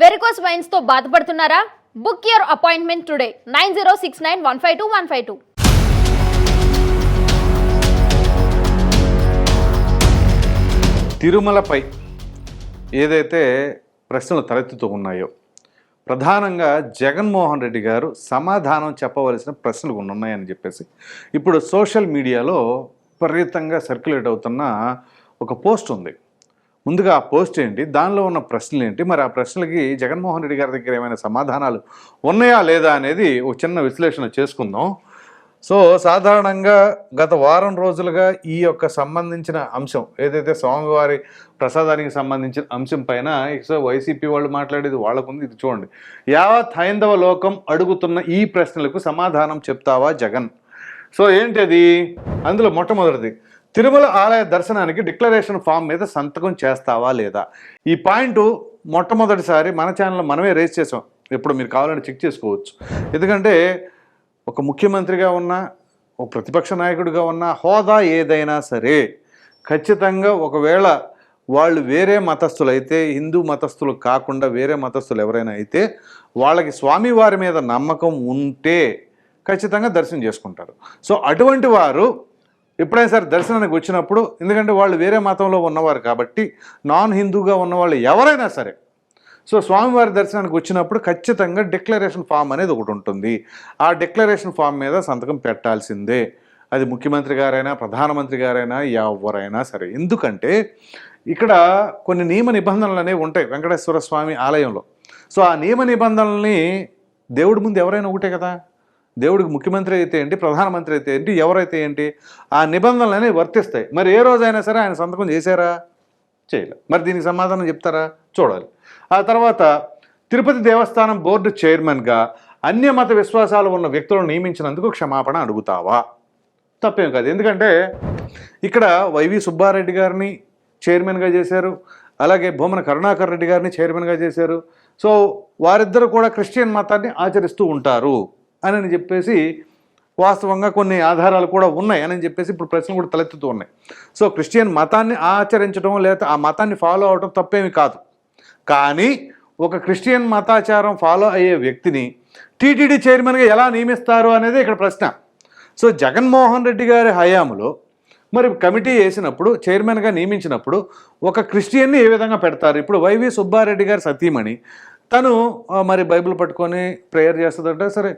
Varicose వైన్స్తో బాధపడుతున్నారా? Book your appointment today nine zero six nine one five two one five two. తిరుమలపై ఏదైతే ప్రశ్నలు తలెత్తుతూ ఉన్నాయో ప్రధానంగా జగన్మోహన్ రెడ్డి గారు సమాధానం చెప్పవలసిన ప్రశ్నలు కొన్ని ఉన్నాయని చెప్పేసి ఇప్పుడు సోషల్ మీడియాలో విపరీతంగా సర్క్యులేట్ అవుతున్న ఒక పోస్ట్ ఉంది. ముందుగా ఆ పోస్ట్ ఏంటి? దానిలో ఉన్న ప్రశ్నలు ఏంటి? మరి ఆ ప్రశ్నలకి జగన్మోహన్ రెడ్డి గారి దగ్గర ఏమైనా సమాధానాలు ఉన్నాయా లేదా అనేది ఒక చిన్న విశ్లేషణ చేసుకుందాం. సో సాధారణంగా గత వారం రోజులుగా ఈ యొక్క సంబంధించిన అంశం ఏదైతే స్వామివారి ప్రసాదానికి సంబంధించిన అంశం పైన సో వైసీపీ వాళ్ళు మాట్లాడేది వాళ్ళకుంది ఇది చూడండి. యావత్ హైందవ లోకం అడుగుతున్న ఈ ప్రశ్నలకు సమాధానం చెప్తావా జగన్? సో ఏంటి అది అందులో మొట్టమొదటిది తిరుమల ఆలయ దర్శనానికి డిక్లరేషన్ ఫామ్ మీద సంతకం చేస్తావా లేదా? ఈ పాయింట్ మొట్టమొదటిసారి మన ఛానల్లో మనమే రేస్ చేసాం. ఇప్పుడు మీరు కావాలంటే చెక్ చేసుకోవచ్చు. ఎందుకంటే ఒక ముఖ్యమంత్రిగా ఉన్న ఒక ప్రతిపక్ష నాయకుడిగా ఉన్న హోదా ఏదైనా సరే ఖచ్చితంగా ఒకవేళ వాళ్ళు వేరే మతస్థులు అయితే హిందూ మతస్థులు కాకుండా వేరే మతస్థులు ఎవరైనా అయితే వాళ్ళకి స్వామివారి మీద నమ్మకం ఉంటే ఖచ్చితంగా దర్శనం చేసుకుంటారు. సో అటువంటి వారు ఎప్పుడైనా సరే దర్శనానికి వచ్చినప్పుడు ఎందుకంటే వాళ్ళు వేరే మతంలో ఉన్నవారు కాబట్టి నాన్ హిందూగా ఉన్నవాళ్ళు ఎవరైనా సరే. సో స్వామివారి దర్శనానికి వచ్చినప్పుడు ఖచ్చితంగా డిక్లరేషన్ ఫామ్ అనేది ఒకటి ఉంటుంది. ఆ డిక్లరేషన్ ఫామ్ మీద సంతకం పెట్టాల్సిందే. అది ముఖ్యమంత్రి గారైనా ప్రధానమంత్రి గారైనా ఎవరైనా సరే. ఎందుకంటే ఇక్కడ కొన్ని నియమ నిబంధనలు అనేవి ఉంటాయి వెంకటేశ్వర స్వామి ఆలయంలో. సో ఆ నియమ నిబంధనల్ని దేవుడి ముందు ఎవరైనా ఒకటే కదా? దేవుడికి ముఖ్యమంత్రి అయితే ఏంటి? ప్రధానమంత్రి అయితే ఏంటి? ఎవరైతే ఏంటి? ఆ నిబంధనలు వర్తిస్తాయి. మరి ఏ రోజైనా సరే ఆయన సంతకం చేశారా? చేయలే. మరి దీనికి సమాధానం చెప్తారా? చూడాలి. ఆ తర్వాత తిరుపతి దేవస్థానం బోర్డు చైర్మన్గా అన్యమత విశ్వాసాలు ఉన్న వ్యక్తులను నియమించినందుకు క్షమాపణ అడుగుతావా? తప్పేం కాదు. ఎందుకంటే ఇక్కడ వైవి సుబ్బారెడ్డి గారిని చైర్మన్గా చేశారు. అలాగే భూమన కరుణాకర్ రెడ్డి గారిని చైర్మన్గా చేశారు. సో వారిద్దరు కూడా క్రిస్టియన్ మతాన్ని ఆచరిస్తూ ఉంటారు. అని చెప్పేసి వాస్తవంగా కొన్ని ఆధారాలు కూడా ఉన్నాయి అని చెప్పేసి ఇప్పుడు ప్రశ్నలు కూడా తలెత్తుతూ ఉన్నాయి. సో క్రిస్టియన్ మతాన్ని ఆచరించడం లేదా ఆ మతాన్ని ఫాలో అవడం తప్పేమి కాదు. కానీ ఒక క్రిస్టియన్ మతాచారం ఫాలో అయ్యే వ్యక్తిని టీటీడీ చైర్మన్గా ఎలా నియమిస్తారు అనేది ఇక్కడ ప్రశ్న. సో జగన్మోహన్ రెడ్డి గారి హయాంలో మరి కమిటీ వేసినప్పుడు చైర్మన్గా నియమించినప్పుడు ఒక క్రిస్టియన్ని ఏ విధంగా పెడతారు? ఇప్పుడు వైవి సుబ్బారెడ్డి గారి సతీమణి తను మరి బైబిల్ పట్టుకొని ప్రేయర్ చేస్తుందంటే సరే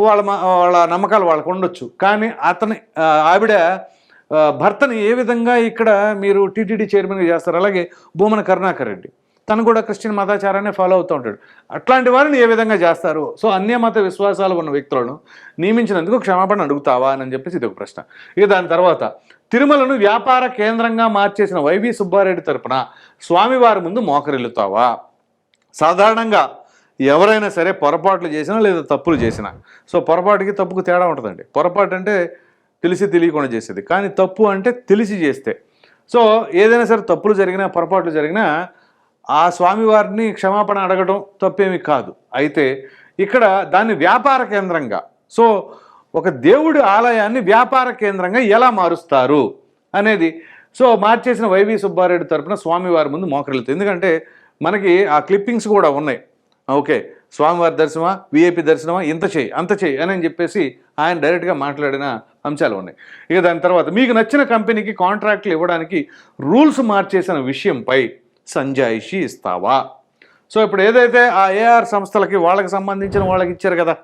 వాళ్ళ వాళ్ళ నమ్మకాలు వాళ్ళకు ఉండొచ్చు. కానీ అతని ఆవిడ భర్తని ఏ విధంగా ఇక్కడ మీరు టీటీడీ చైర్మన్గా చేస్తారు? అలాగే భూమన కరుణాకర్ రెడ్డి. తను కూడా క్రిస్టియన్ మతాచారాన్ని ఫాలో అవుతూ ఉంటాడు. అట్లాంటి వారిని ఏ విధంగా చేస్తారు? సో అన్య మత విశ్వాసాలు ఉన్న వ్యక్తులను నియమించినందుకు క్షమాపణ అడుగుతావా? అని చెప్పేసి ఇది ఒక ప్రశ్న. ఇక దాని తర్వాత తిరుమలను వ్యాపార కేంద్రంగా మార్చేసిన వైవి సుబ్బారెడ్డి తరపున స్వామివారి ముందు మోకరిల్లుతావా? సాధారణంగా ఎవరైనా సరే పొరపాట్లు చేసినా లేదా తప్పులు చేసినా. సో పొరపాటుకి తప్పుకు తేడా ఉంటుందండి. పొరపాటు అంటే తెలిసి తెలియకుండా చేసేది. కానీ తప్పు అంటే తెలిసి చేస్తే. సో ఏదైనా సరే తప్పులు జరిగినా పొరపాట్లు జరిగినా ఆ స్వామివారిని క్షమాపణ అడగడం తప్పేమి కాదు. అయితే ఇక్కడ దాన్ని వ్యాపార కేంద్రంగా సో ఒక దేవుడి ఆలయాన్ని వ్యాపార కేంద్రంగా ఎలా మారుస్తారు అనేది సో మార్చేసిన వైవి సుబ్బారెడ్డి తరపున స్వామివారి ముందు మోకరిల్లుతుంది. ఎందుకంటే మనకి ఆ క్లిప్పింగ్స్ కూడా ఉన్నాయి. ఓకే. స్వామివారి దర్శనమా? విఐపి దర్శనమా? ఇంత చేయి అంత చేయి అని అని చెప్పేసి ఆయన డైరెక్ట్గా మాట్లాడిన అంశాలు ఉన్నాయి. ఇక దాని తర్వాత మీకు నచ్చిన కంపెనీకి కాంట్రాక్ట్లు ఇవ్వడానికి రూల్స్ మార్చేసిన విషయంపై సంజాయిషి ఇస్తావా? సో ఇప్పుడు ఏదైతే ఆ ఏఆర్ సంస్థలకి వాళ్ళకి సంబంధించిన వాళ్ళకి ఇచ్చారు కదా?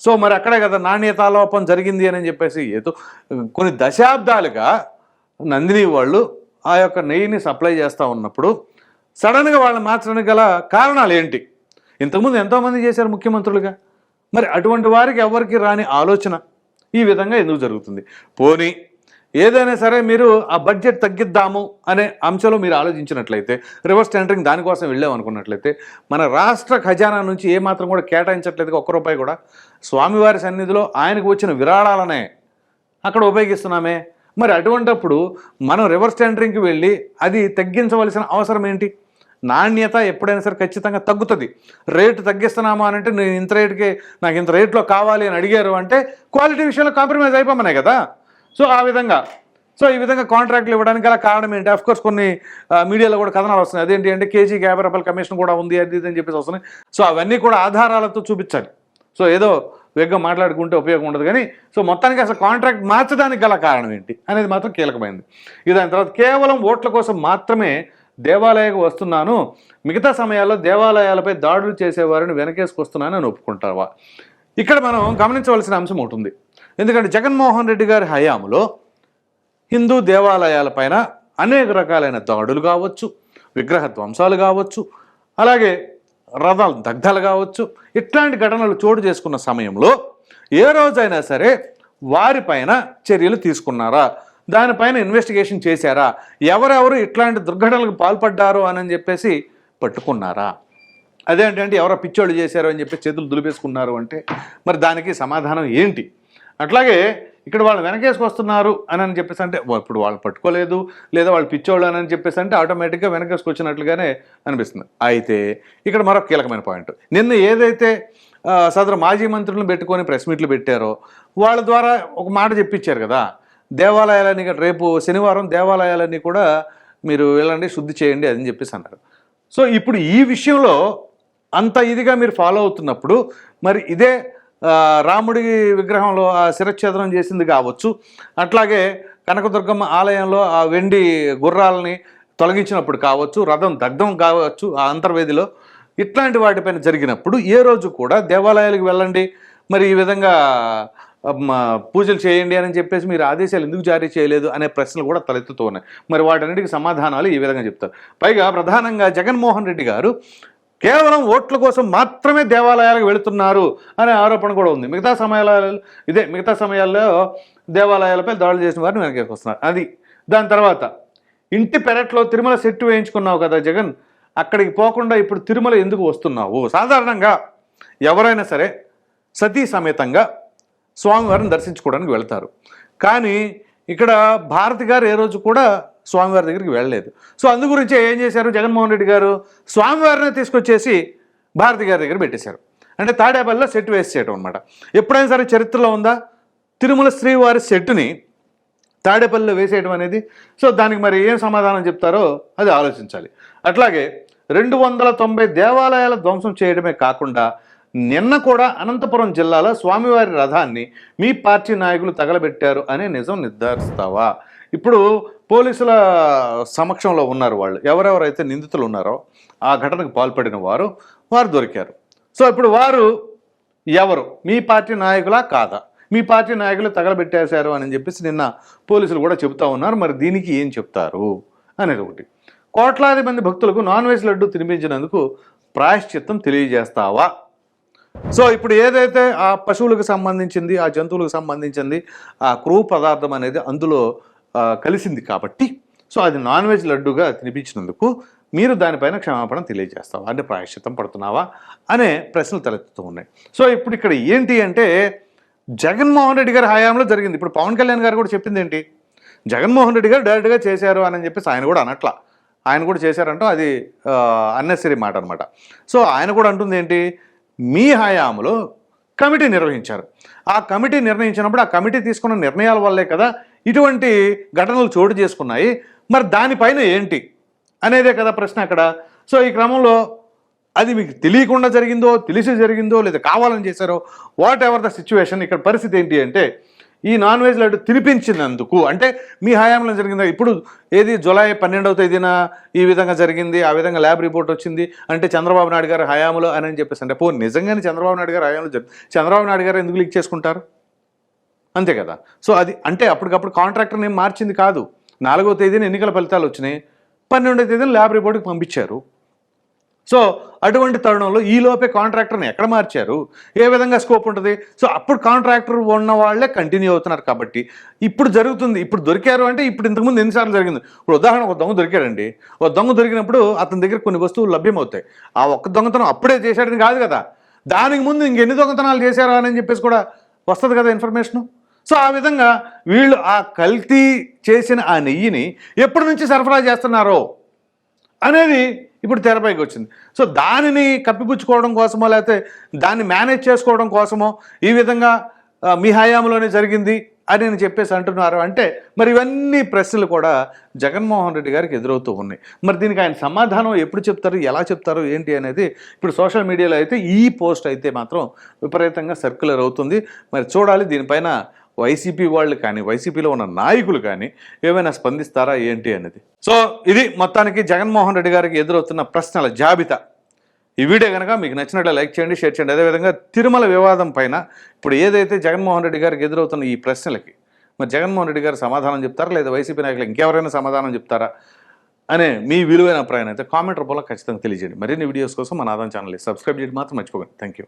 సో మరి అక్కడే కదా నాణ్యతాలోపం జరిగింది అని చెప్పేసి ఏదో కొన్ని దశాబ్దాలుగా నందిని వాళ్ళు ఆ యొక్క నెయ్యిని సప్లై చేస్తూ ఉన్నప్పుడు సడన్గా వాళ్ళని మార్చడానికి గల కారణాలు ఏంటి? ఇంతకుముందు ఎంతోమంది చేశారు ముఖ్యమంత్రులుగా. మరి అటువంటి వారికి ఎవరికి రాని ఆలోచన ఈ విధంగా ఎందుకు జరుగుతుంది? పోనీ ఏదైనా సరే మీరు ఆ బడ్జెట్ తగ్గిద్దాము అనే అంశంలో మీరు ఆలోచించినట్లయితే రివర్స్ టెండరింగ్ దానికోసం వెళ్ళాం అనుకున్నట్లయితే మన రాష్ట్ర ఖజానా నుంచి ఏమాత్రం కూడా కేటాయించట్లేదు ఒక్క రూపాయి కూడా. స్వామివారి సన్నిధిలో ఆయనకు వచ్చిన విరాళాలనే అక్కడ ఉపయోగిస్తున్నామే. మరి అటువంటప్పుడు మనం రివర్స్ టెండరింగ్కి వెళ్ళి అది తగ్గించవలసిన అవసరం ఏంటి? నాణ్యత ఎప్పుడైనా సరే ఖచ్చితంగా తగ్గుతుంది. రేటు తగ్గిస్తున్నామా అని అంటే నేను ఇంత రేటుకి నాకు ఇంత రేట్లో కావాలి అని అడిగారు అంటే క్వాలిటీ విషయంలో కాంప్రమైజ్ అయిపోమనే కదా? సో ఆ విధంగా. సో ఈ విధంగా కాంట్రాక్ట్లు ఇవ్వడానికి గల కారణం ఏంటి? అఫ్ కోర్స్ కొన్ని మీడియాలో కూడా కథనాలు వస్తున్నాయి. అదేంటి అంటే కేజీకి యాభై రూపాయల కమిషన్ కూడా ఉంది అది ఇది అని చెప్పేసి వస్తున్నాయి. సో అవన్నీ కూడా ఆధారాలతో చూపించాలి. సో ఏదో వేగంగా మాట్లాడుకుంటే ఉపయోగం ఉండదు కానీ సో మొత్తానికి అసలు కాంట్రాక్ట్ మార్చడానికి గల కారణం ఏంటి? అనేది మాత్రం కీలకమైంది. ఇది దాని తర్వాత కేవలం ఓట్ల కోసం మాత్రమే దేవాలయకు వస్తున్నాను. మిగతా సమయాల్లో దేవాలయాలపై దాడులు చేసేవారిని వెనకేసుకొస్తున్నాను అని ఒప్పుకుంటావా? ఇక్కడ మనం గమనించవలసిన అంశం ఒకటి ఉంది. ఎందుకంటే జగన్మోహన్ రెడ్డి గారి హయాంలో హిందూ దేవాలయాలపైన అనేక రకాలైన దాడులు కావచ్చు విగ్రహ ధ్వంసాలు కావచ్చు అలాగే రథాలు దగ్ధాలు కావచ్చు ఇట్లాంటి ఘటనలు చోటు చేసుకున్న సమయంలో ఏ రోజైనా సరే వారిపైన చర్యలు తీసుకున్నారా? దానిపైన ఇన్వెస్టిగేషన్ చేశారా? ఎవరెవరు ఇట్లాంటి దుర్ఘటనలకు పాల్పడ్డారు అని చెప్పేసి పట్టుకున్నారా? అదేంటంటే ఎవరో పిచ్చోళ్ళు చేశారు అని చెప్పి చేతులు దులిపేసుకున్నారు అంటే మరి దానికి సమాధానం ఏంటి? అట్లాగే ఇక్కడ వాళ్ళు వెనకేసుకొస్తున్నారు అని అని చెప్పేసి అంటే ఇప్పుడు వాళ్ళు పట్టుకోలేదు లేదా వాళ్ళు పిచ్చోళ్ళు అని అని చెప్పేసి అంటే ఆటోమేటిక్గా వెనకేసుకొచ్చినట్లుగానే అనిపిస్తుంది. అయితే ఇక్కడ మరొక కీలకమైన పాయింట్. నిన్న ఏదైతే సదరు మాజీ మంత్రులను పెట్టుకొని ప్రెస్ మీట్లు పెట్టారో వాళ్ళ ద్వారా ఒక మాట చెప్పించారు కదా దేవాలయాలని రేపు శనివారం దేవాలయాలన్నీ కూడా మీరు వెళ్ళండి శుద్ధి చేయండి అని చెప్పేసి అన్నారు. సో ఇప్పుడు ఈ విషయంలో అంత ఇదిగా మీరు ఫాలో అవుతున్నప్పుడు మరి ఇదే రాముడి విగ్రహంలో ఆ శిరచ్ఛేదనం చేసింది కావచ్చు. అట్లాగే కనకదుర్గమ్మ ఆలయంలో ఆ వెండి గుర్రాలని తొలగించినప్పుడు కావచ్చు రథం దగ్ధం కావచ్చు ఆ అంతర్వేదిలో ఇట్లాంటి వాటిపైన జరిగినప్పుడు ఏ రోజు కూడా దేవాలయాలకు వెళ్ళండి. మరి ఈ విధంగా పూజలు చేయండి అని చెప్పేసి మీరు ఆదేశాలు ఎందుకు జారీ చేయలేదు అనే ప్రశ్నలు కూడా తలెత్తుతూ ఉన్నాయి. మరి వాటన్నిటికి సమాధానాలు ఈ విధంగా చెప్తారు. పైగా ప్రధానంగా జగన్మోహన్ రెడ్డి గారు కేవలం ఓట్ల కోసం మాత్రమే దేవాలయాలకు వెళుతున్నారు అనే ఆరోపణ కూడా ఉంది. మిగతా సమయాలలో ఇదే మిగతా సమయాల్లో దేవాలయాలపై దాడులు చేసిన వారిని వెనకకి వస్తున్నారు. అది దాని తర్వాత ఇంటి పెరట్లో తిరుమల సెట్టు వేయించుకున్నావు కదా జగన్ అక్కడికి పోకుండా ఇప్పుడు తిరుమల ఎందుకు వస్తున్నావు? సాధారణంగా ఎవరైనా సరే సతీ సమేతంగా స్వామివారిని దర్శించుకోవడానికి వెళ్తారు. కానీ ఇక్కడ భారతి గారు ఏ రోజు కూడా స్వామివారి దగ్గరికి వెళ్ళలేదు. సో అందు గురించి ఏం చేశారు జగన్మోహన్ రెడ్డి గారు? స్వామివారిని తీసుకొచ్చేసి భారతి గారి దగ్గర పెట్టేశారు. అంటే తాడేపల్లిలో సెట్ వేసి చేయడం అనమాట ఎప్పుడైనా సరే చరిత్రలో ఉందా? తిరుమల శ్రీవారి సెట్టుని తాడేపల్లిలో వేసేయడం అనేది. సో దానికి మరి ఏం సమాధానం చెప్తారో అది ఆలోచించాలి. అట్లాగే రెండు వందల తొంభై దేవాలయాల ధ్వంసం చేయడమే కాకుండా నిన్న కూడా అనంతపురం జిల్లాలో స్వామివారి రథాన్ని మీ పార్టీ నాయకులు తగలబెట్టారు అనే నిజం నిర్ధారిస్తావా? ఇప్పుడు పోలీసుల సమక్షంలో ఉన్నారు వాళ్ళు. ఎవరెవరైతే నిందితులు ఉన్నారో ఆ ఘటనకు పాల్పడిన వారు వారు దొరికారు. సో ఇప్పుడు వారు ఎవరు? మీ పార్టీ నాయకులా కాదా? మీ పార్టీ నాయకులు తగలబెట్టేశారు అని చెప్పేసి నిన్న పోలీసులు కూడా చెబుతా ఉన్నారు. మరి దీనికి ఏం చెప్తారు? అనేది ఒకటి. కోట్లాది మంది భక్తులకు నాన్ వెజ్ లడ్డు తినిపించినందుకు ప్రాయశ్చిత్తం తెలియజేస్తావా? సో ఇప్పుడు ఏదైతే ఆ పశువులకు సంబంధించింది ఆ జంతువులకు సంబంధించింది ఆ క్రూ పదార్థం అనేది అందులో కలిసింది కాబట్టి సో అది నాన్ వెజ్ లడ్డుగా తినిపించినందుకు మీరు దానిపైన క్షమాపణ తెలియజేస్తావా? అంటే ప్రాయశ్చిత్తం పడుతున్నావా? అనే ప్రశ్నలు తలెత్తుతూ ఉన్నాయి. సో ఇప్పుడు ఇక్కడ ఏంటి అంటే జగన్మోహన్ రెడ్డి గారి హయాంలో జరిగింది. ఇప్పుడు పవన్ కళ్యాణ్ గారు కూడా చెప్పింది ఏంటి? జగన్మోహన్ రెడ్డి గారు డైరెక్ట్గా చేశారు అని చెప్పేసి ఆయన కూడా అనట్లా. ఆయన కూడా చేశారంటూ అది అన్నెసరీ మాట అనమాట సో ఆయన కూడా అంటుంది ఏంటి? మీ హయాంలో కమిటీ నిర్వహించారు. ఆ కమిటీ నిర్ణయించినప్పుడు ఆ కమిటీ తీసుకున్న నిర్ణయాల వల్లే కదా ఇటువంటి ఘటనలు చోటు చేసుకున్నాయి. మరి దానిపైన ఏంటి అనేదే కదా ప్రశ్న అక్కడ. సో ఈ క్రమంలో అది మీకు తెలియకుండా జరిగిందో తెలిసి జరిగిందో లేదా కావాలని చేశారో వాట్ ఎవర్ ద సిచ్యువేషన్ ఇక్కడ పరిస్థితి ఏంటి అంటే ఈ నాన్ వెజ్ లడ్డు తినిపించినందుకు అంటే మీ హయాంలో జరిగిందా? ఇప్పుడు ఏది జులై పన్నెండవ తేదీన ఈ విధంగా జరిగింది ఆ విధంగా ల్యాబ్ రిపోర్ట్ వచ్చింది అంటే చంద్రబాబు నాయుడు గారు హయాంలో అని అని చెప్పేసి అంటే పో నిజంగానే చంద్రబాబు నాయుడు గారు హయాంలో చంద్రబాబు నాయుడు గారు ఎందుకు లీక్ చేసుకుంటారు? అంతే కదా. సో అది అంటే అప్పటికప్పుడు కాంట్రాక్టర్ని నేను మార్చింది కాదు. నాలుగో తేదీన ఎన్నికల ఫలితాలు వచ్చినాయి. పన్నెండో తేదీన ల్యాబ్ రిపోర్ట్కి పంపించారు. సో అటువంటి తరుణంలో ఈ లోపే కాంట్రాక్టర్ని ఎక్కడ మార్చారు? ఏ విధంగా స్కోప్ ఉంటుంది? సో అప్పుడు కాంట్రాక్టర్ ఉన్న వాళ్ళే కంటిన్యూ అవుతున్నారు కాబట్టి ఇప్పుడు జరుగుతుంది. ఇప్పుడు దొరికారు అంటే ఇప్పుడు ఇంతకుముందు ఎన్నిసార్లు జరిగింది? ఇప్పుడు ఉదాహరణ ఒక దొంగ దొరికాడండి. ఒక దొంగ దొరికినప్పుడు అతని దగ్గర కొన్ని వస్తువులు లభ్యమవుతాయి. ఆ ఒక్క దొంగతనం అప్పుడే చేశాడని కాదు కదా. దానికి ముందు ఇంకెన్ని దొంగతనాలు చేశారా అని చెప్పేసి కూడా వస్తుంది కదా ఇన్ఫర్మేషను. సో ఆ విధంగా వీళ్ళు ఆ కల్తీ చేసిన ఆ నెయ్యిని ఎప్పటి నుంచి సరఫరా చేస్తున్నారో అనేది ఇప్పుడు తెరపైకి వచ్చింది. సో దానిని కప్పిపుచ్చుకోవడం కోసమో లేకపోతే దాన్ని మేనేజ్ చేసుకోవడం కోసమో ఈ విధంగా మీ హయాంలోనే జరిగింది అని నేను చెప్పేసి అంటున్నారు. అంటే మరి ఇవన్నీ ప్రశ్నలు కూడా జగన్మోహన్ రెడ్డి గారికి ఎదురవుతూ ఉన్నాయి. మరి దీనికి ఆయన సమాధానం ఎప్పుడు చెప్తారు ఎలా చెప్తారు ఏంటి అనేది ఇప్పుడు సోషల్ మీడియాలో అయితే ఈ పోస్ట్ అయితే మాత్రం విపరీతంగా సర్క్యులర్ అవుతుంది. మరి చూడాలి దీనిపైన వైసీపీ వాళ్ళు కానీ వైసీపీలో ఉన్న నాయకులు కానీ ఏమైనా స్పందిస్తారా ఏంటి అనేది? సో ఇది మొత్తానికి జగన్మోహన్ రెడ్డి గారికి ఎదురవుతున్న ప్రశ్నల జాబితా. ఈ వీడియో కనుక మీకు నచ్చినట్లు లైక్ చేయండి షేర్ చేయండి. అదేవిధంగా తిరుమల వివాదం పైన ఇప్పుడు ఏదైతే జగన్మోహన్ రెడ్డి గారికి ఎదురవుతున్న ఈ ప్రశ్నలకి మరి జగన్మోహన్ రెడ్డి గారు సమాధానం చెప్తారా? లేదా వైసీపీ నాయకులు ఇంకెవరైనా సమాధానం చెప్తారా? అనే మీ విలువైన అభిప్రాయం అయితే కామెంట్ రూపంలో ఖచ్చితంగా తెలియజేయండి. మరిన్ని వీడియోస్ కోసం మన ఆదాం ఛానల్ సబ్స్క్రైబ్ చేయడం మాత్రం మర్చిపోకండి. Thank you